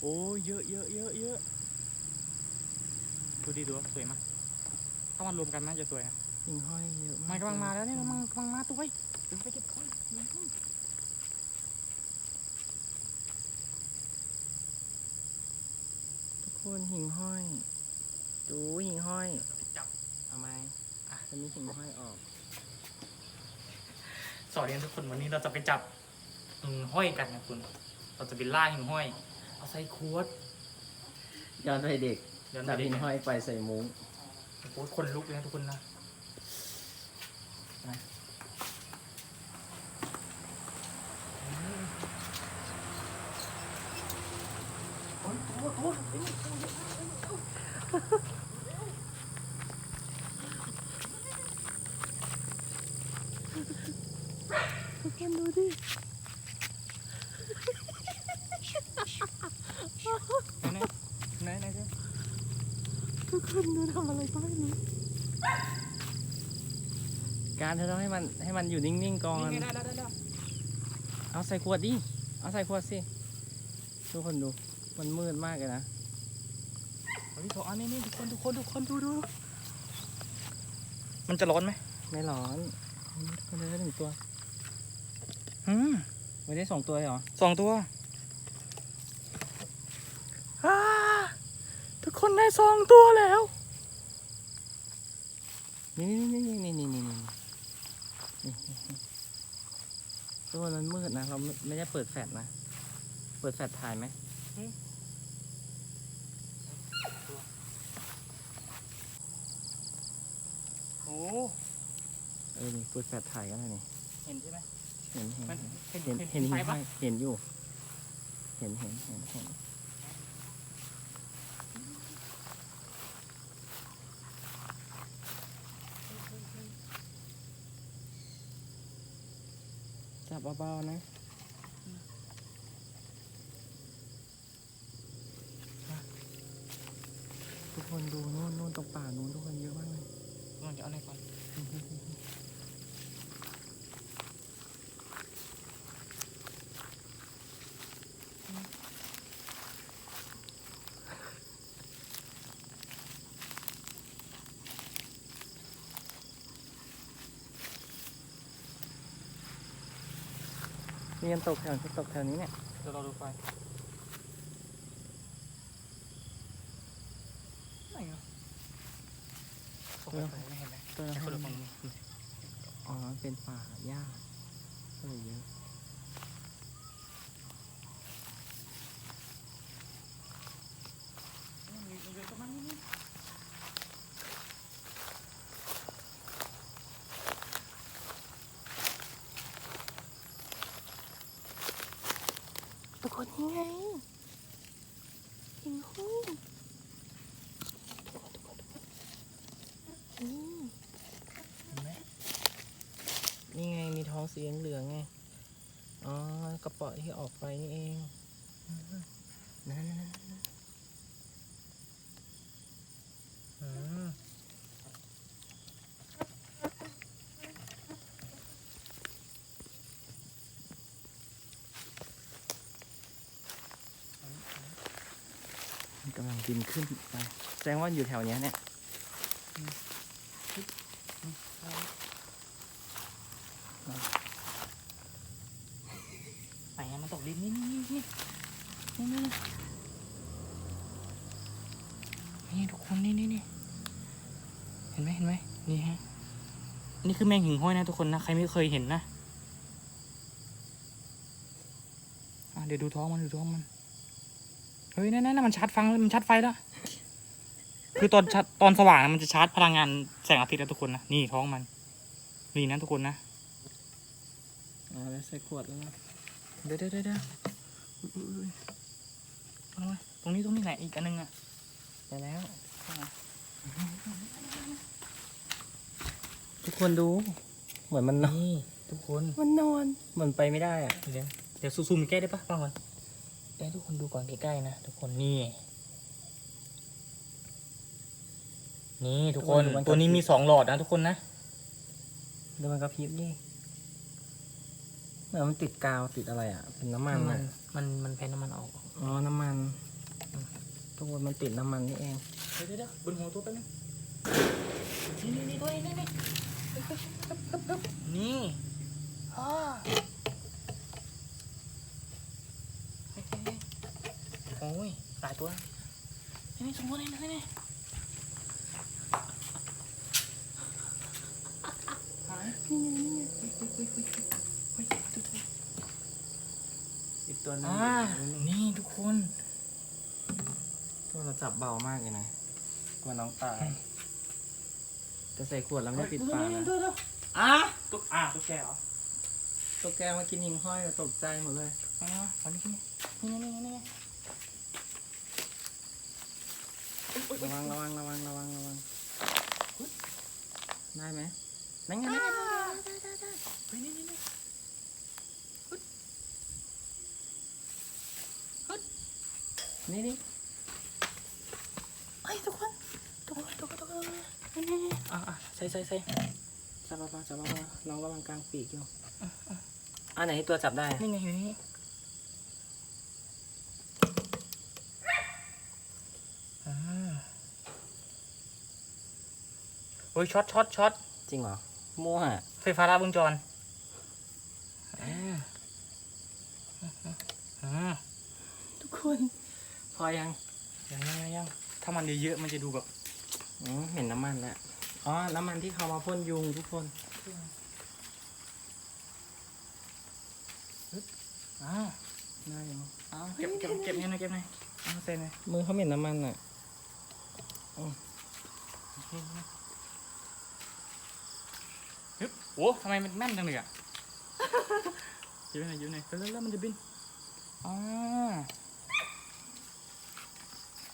โอ้ยเยอะเยอะเยอะเยอะดูดีดูสวยมั้ยถ้ามันรวมกันน่าจะสวยนะหิ่งห้อยเยอะมันกำลังมาแล้วเนี่ยอืมันกำลังมาตัวไปเดี๋ยวไปเก็บของทุกคนหิ่งห้อย ดูหิ่งห้อยจับเอาไหมอะจะมีหิ่งห้อยออก สวัสดีทุกคนวันนี้เราจะไปจับหิ่งห้อยกันนะคุณ เราจะไปล่าหิ่งห้อย เอาใส่ขวด ย้อนไปเด็กย้อนจับไปหิ่งเด็กห้อยไปใส่มุ้งโอ้โหคนลุกเลยนะทุกคนนะนะโอ้ยโอ้ยโอ้ยโอ้ยทุกคนดูดิ ไหนไหนไหนเจ้ ทุก คนดูทำอะไรก็ไม่รู้การเธอต้องให้มันให้มันอยู่นิ่งๆก่อน นี่ไงได้แล้วได้แล้วเอาใส่ขวดดิ เอาใส่ขวดสิทุกคนดู มันมืดมากเลยนะเฮ้ยโถอันนี้นี่ทุกคนทุกคนทุกคนดูดูมันจะร้อนไหมไม่ร้อนทุกคนได้หนึ่งตัว อืมไม่ได้สองตัวเลยเหรอสองตัว คนได้สองตัวแล้ว นี่นี่นี่นี่นี่นี่นี่ตัวนั้นมืดนะ เราไม่ได้เปิดแฟลชนะ เปิดแฟลชถ่ายไหมโอ้เออนี่เปิดแฟลชถ่ายกันเลยนี่ เห็นใช่ไหมเห็นเห็นเห็นเห็นเห็นอยู่ เห็นเห็นเห็นเห็น จับเบาๆนะทุกคนดูนู่นนู่นตรงป่านู่นทุกคนเยอะมากเลยลองจะเอาในก่อน เรียนตกแถวตกแถวนี้เนี่ยเดี๋ยวเราดูไฟไหนอะตกไปตรงนี้เห็นไหมตัวแค่คนละละฝั่งนี้อ๋อเป็นป่าหญ้าก็เลยเยอะ ทุก คนนี่ไงหิงหูทุกคนทุกคนทุกคนนี่เห็นไงมีท้องสีเหลืองไง อ๋อกระเป๋อที่ออกไปนี่เอง นั่นนั่นนั่น นั่นอืมมันกำลังบินขึ้นไปแสดงว่าอยู่แถวเนี้ยเนี่ยไหนอะมันตกดินนี่นี่นี่นี่นี่นี่นี่ทุกคนนี่นี่นี่เห็นไหมเห็นไหมนี่ฮะนี่คือแมงหิ่งห้อยนะทุกคนนะใครไม่เคยเห็นนะอะเดี๋ยวดูท้องมันดูท้องมัน เฮ้ยนั่นนั่นมันชาร์จฟังแล้วมันชาร์จไฟแล้ว คือตอนชาร์จตอนสว่างมันจะชาร์จพลังงานแสงอาทิตย์นะทุกคนนะ นี่ท้องมัน นี่นะทุกคนนะอ๋อแล้วใส่ขวดแล้วนะเดี๋ยวเดี๋ยวเดี๋ยวเดี๋ยวอุ๊ยอุ๊ยอุ๊ยเอาไว้ตรงนี้ตรงนี้ไหนอีกอันนึงอะไปแล้ว ทุกคนดู เหมือนมันนอนนี่ทุกคน มันนอนเหมือนไปไม่ได้อะเดี๋ยวเดี๋ยวซูมใกล้ได้ปะฟังก่อน เดี๋ยวให้ทุกคนดูก่อนใกล้ๆนะทุกคนนี่ นี่ทุกคนตัวนี้มีสองหลอดนะทุกคนนะเดี๋ยวมันกระพริบดิเหมือนมันติดกาวติดอะไรอะ เป็นน้ำมันมัอะนมันมันแพ้น้ำมันออกอ๋อ น้ำมันทุกคนมันติดน้ำมันนี่เอง เดี๋ยวเดี๋ยวเดี๋ยวบนหัวตัวแป๊บนึงนี่นี่นี่ตัวนี้นี่นี่นี่อ่าเฮ้ยเฮ้ยเฮ้ยโอ้ยหลายตัวนี่นี่สองตัวนี่นี่นี่หายนี่นี่นี่เฮ้ยเฮ้ยเฮ้ยเฮ้ยเฮ้ยตัวตัวอีกตัวนึงอ่านี่ทุกคนตัวเราจับเบามากเลยนะกลัวน้องตายจะใส่ขวดแล้วไม่ปิดฝานะอะตุ๊กอะตุ๊กแกเหรอตัวแกมากินหิ่งห้อยตกใจหมดเลยอ่าเอานี่นี่นี่นี่นี่ ระวังระวังระวังระวังระวังได้ไหมนั่นไงนั่นไงเฮ้ยนี่นี่นี่นี่นี่ไอ้ยทุกคนทุกคนทุกคนทุกคนนี่นี่นี่อะอะใส่ใส่ใส่จับเบาๆจับเบาๆน้องกำลังกลางปีกอยู่อันไหนตัวจับได้ นี่ไงอยู่นี่ โอ้ยช็อตช็อตช็อตจริงเหรอมั่วไฟฟ้าลัดวงจรอ่าอ่าทุกคนพอยังยังยังยังยังถ้ามันเยอะๆมันจะดูแบบอืมเห็นน้ำมันแล้วอ๋อน้ำมันที่เขามาพ่นยุงทุกคนอ่าได้ยังอ่าเก็บเก็บเก็บนี่หนะเก็บหน่อยเอาเซ็นเลยมือเขาเหม็นน้ำมันอะ ฮึบ โอ้ทำไมมันแม่นจังเลยอะยืนหน่อยยืนหน่อยเร็วๆมันจะบินอ่า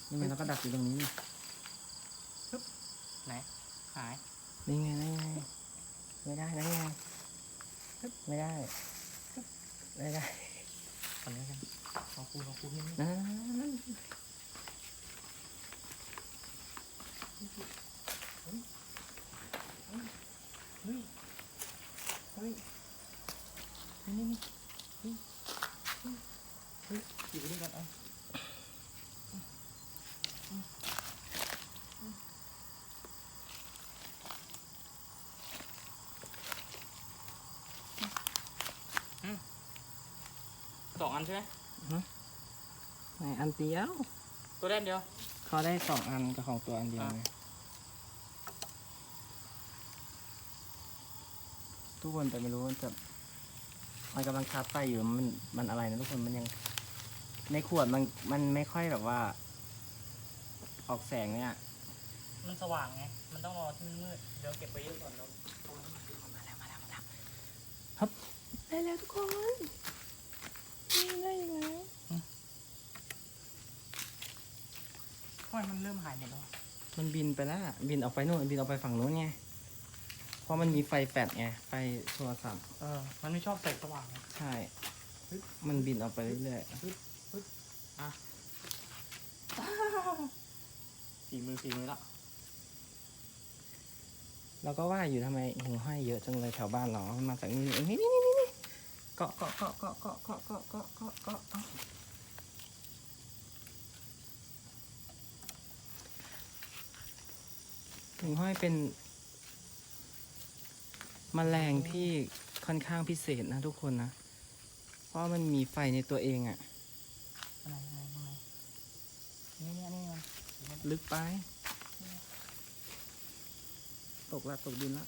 นี่ไงเราก็ดักอยู่ตรงนี้นี่ไหนหายนี่ไงนี่ไงไม่ได้นั่นไงไม่ได้ไม่ได้ตอนนี้กันลองคูลองคูนี่นั่นนั่น เฮ้ย เฮ้ย นี่นี่เฮ้ยเฮ้ยอยู่ด้วยกันเอา สองอันใช่ไหมไหนอันเดียว ตัวแรกเดียว เขาได้สองอันกับของตัวอันเดียวไงทุกคนแต่ไม่รู้ว่าจะมันกำลังชาร์จไฟอยู่มันมันอะไรนะทุกคนมันยัง ในขวดมันมันไม่ค่อยแบบว่า ออกแสงเนี่ยมันสว่างไง มันต้องรอที่มันมืดเดี๋ยวเก็บไปเยอะก่อนแล้วได้แล้วทุกคนได้อีกแล้ว ทำไมมันเริ่มหายหมดแล้วอะมันบินไปแล้วอะบินออกไปนู่นบินออกไปฝั่งนู้นไงเพราะมันมีไฟแฟลชไงไฟโทรศัพท์เออ มันไม่ชอบแสงสว่างไงใช่ มันบินออกไปเรื่อยฝีมือฝีมือละๆแล้วก็ว่าอยู่ทำไมหิ่งห้อยเยอะจังเลยแถวบ้านเรามันมาจากนี่นี่เองนี่นี่นี่นี่เกาะเกาะเกาะเกาะเกาะเกาะเกาะเกาะเกาะเกาะเกาะ หิ่งห้อยเป็นมแมลงที่ค่อนข้างพิเศษนะทุกคนนะ เพราะมันมีไฟในตัวเองอะอะไรอะไรอะไรนี่นี่นี่มันลึกไป ตกละตกดินละ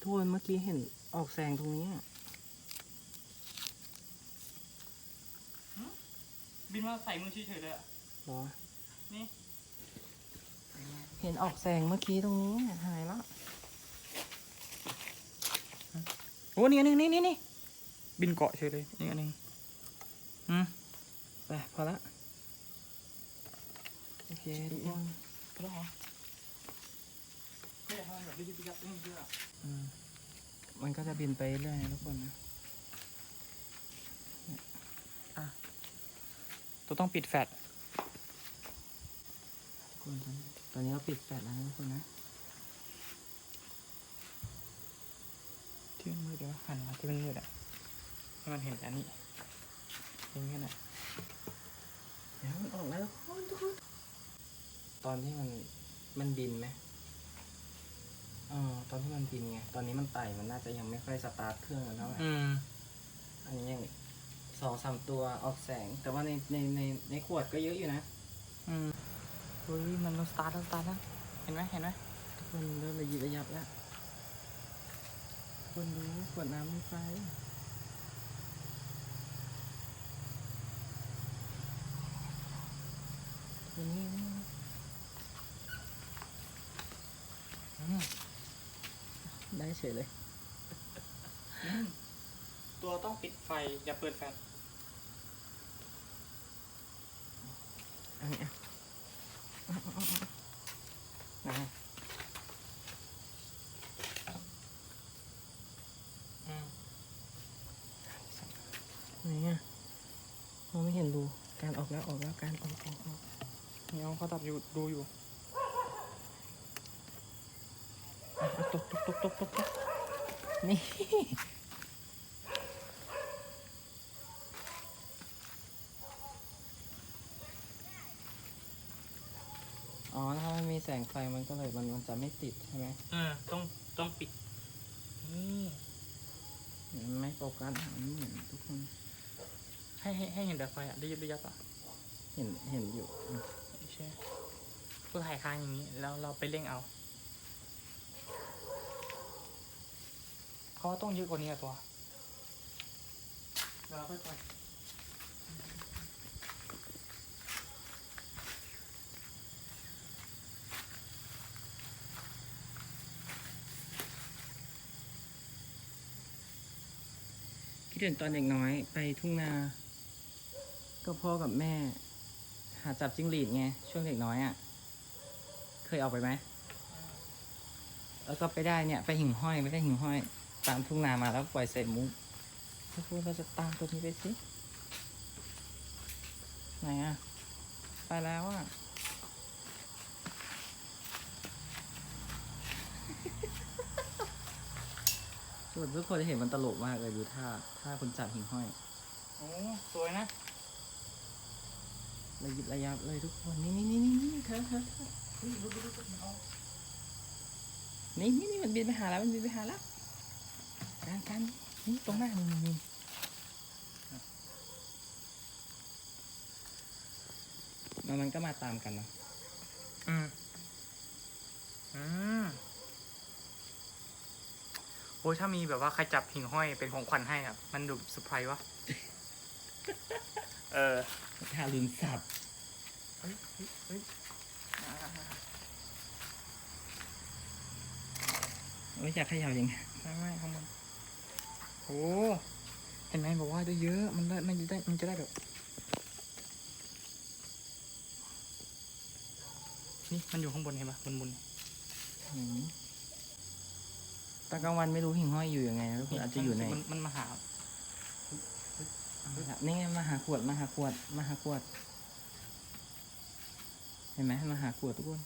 ทุกคนเมื่อกี้เห็นออกแสงตรงนี้อะ บินมาใส่มือเฉยๆเลยอะเหรอนี่เห็นออกแสงเมื่อกี้ตรงนี้อะหายละโอ้นี่อันหนึงนี่นี่นี่บินเกาะเฉยเลยนี่อันหนึงอืมไปพอละโอเคทุกคนพอแล้วเหรอไม่อยากทำแบบดิจิทัลนี่เยอะอะอืมมันก็จะบินไปเรื่อยนะทุกคนนะ ตัวต้องปิดแฟลชคนตอนตอนนี้เราปิดแปดแล้วนะทุกคนนะที่มันมืดเดี๋ยวหันมาที่มันมืดอะให้มันเห็นอันนี้อย่างเงี้ยน่ะเดี๋ยวมันออกแล้วทุกคนทุกคนตอนที่มันมันบินไหมเออตอนที่มันบินไง ตอนนี้มันไต่มันน่าจะยังไม่ค่อยสตาร์ทเครื่องกันเท่าไหร่ อืม อันนี้ยัง สองสามตัวออกแสง แต่ว่าในในในในขวดก็เยอะอยู่นะอืมเฮ้ยมันสตาร์ทแล้วสตาร์ทแล้วเห็นไหมเห็นไหมทุกคนเริ่มระยิบระยับแล้วทุกคนดูขวดน้ำมีไฟตัวนี้อืมได้เฉยเลย ตัวต้องปิดไฟ อย่าเปิดแฟลช อันนี้อะนะอืมไหนอะมองไม่เห็นรูการออกแล้วออกแล้วการออกออกออกนี่เอาเขาตัดอยู่ดูอยู่ตกตกตกตกตกตกนี่ อ๋อ ถ้ามันมี แสงไฟมันก็เลยมันมันจะไม่ติดใช่ไหมอืมต้องต้องปิด นี่มันไม่โฟกัสอะมันเหมือนทุกคน ให้ให้ให้เห็นแต่ไฟอะได้ยิบได้ยับอะเห็นเห็นอยู่อะใช่ก็ถ่ายค้างอย่างนี้ แล้วเราไปเร่งเอาเขาว่าต้องเยอะกว่านี้อะตัวเราค่อยๆ คิดถึงตอนเด็กน้อยไปทุ่งนา ก็พ่อกับแม่ หาจับจิ้งหรีดไง ช่วงเด็กน้อยอะ เคยออกไปไหมแล้วก็ไปได้เนี่ย ไปหิ่งห้อยไม่ได้หิ่งห้อย ตามทุ่งนามาแล้วปล่อยใส่มุ้งทุกเราจะตามตัวนี้ไปสิไหนอะไปแล้วอะ ส่วนทุกคนจะเห็นมันตลกมากเลยดูท่าท่าคนจับหิ่งห้อยโอ้สวยนะระยิบระยับเลยทุกคน นี่นี่นี่นี่นี่เธอเธอเธอเฮ้ยดูดูดูดูเอานี่นี่นี่มันบินไปหาแล้วมันบินไปหาแล้วการการนี่ตรงหน้านี่นี่นี่มันมันก็มาตามกันเนาะอืมอืม โอ้ยถ้ามีแบบว่าใครจับหิ่งห้อยเป็นของขวัญให้อะ มันดูเซอร์ไพรส์วะ เออทารุณสัตว์เฮ้ยเฮ้ยเฮ้ยอ่าไม่อยากเขย่ายังไงไม่ไม่ข้างบนโอ้เห็นไหมบอกว่าได้เยอะ มันได้ มันจะได้ มันจะได้แบบ นี่ มันอยู่ข้างบนเห็นปะบนบนอืม ตอนกลางวันไม่รู้หิ่งห้อยอยู่ยังไงนะทุกคนอาจจะอยู่ในมันมันมาหานี่ไงมาหาขวดมาหาขวดมาหาขวด เห็นไหมมาหาขวดทุกคน